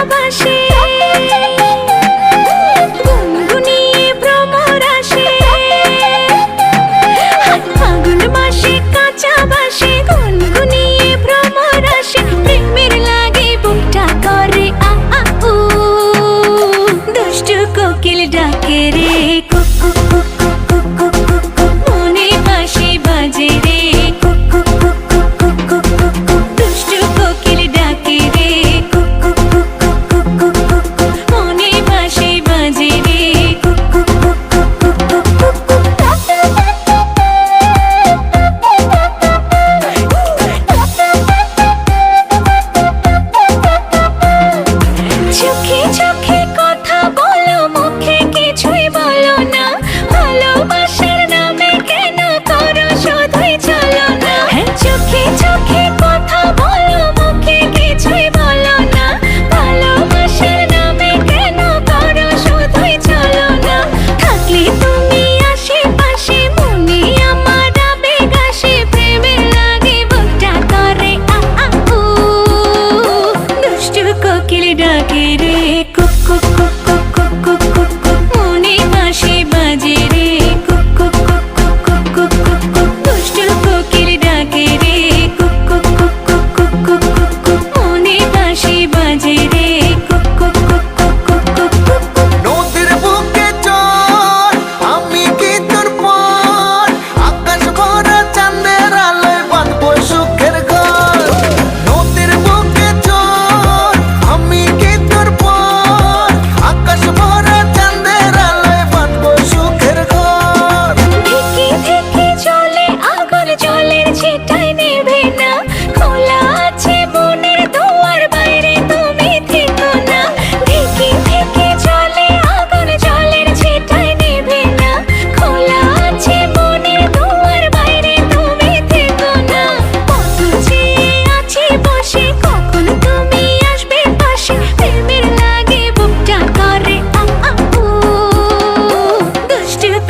ভালোবাসে। গুনগুনিয়ে ভ্রমর আসে। ফাগুন মাসে, কাঁচা বাসে। গুনগুনিয়ে ভ্রমর আসে। প্রেমের লাগে বুকটা করে ডাকে রে কোকিল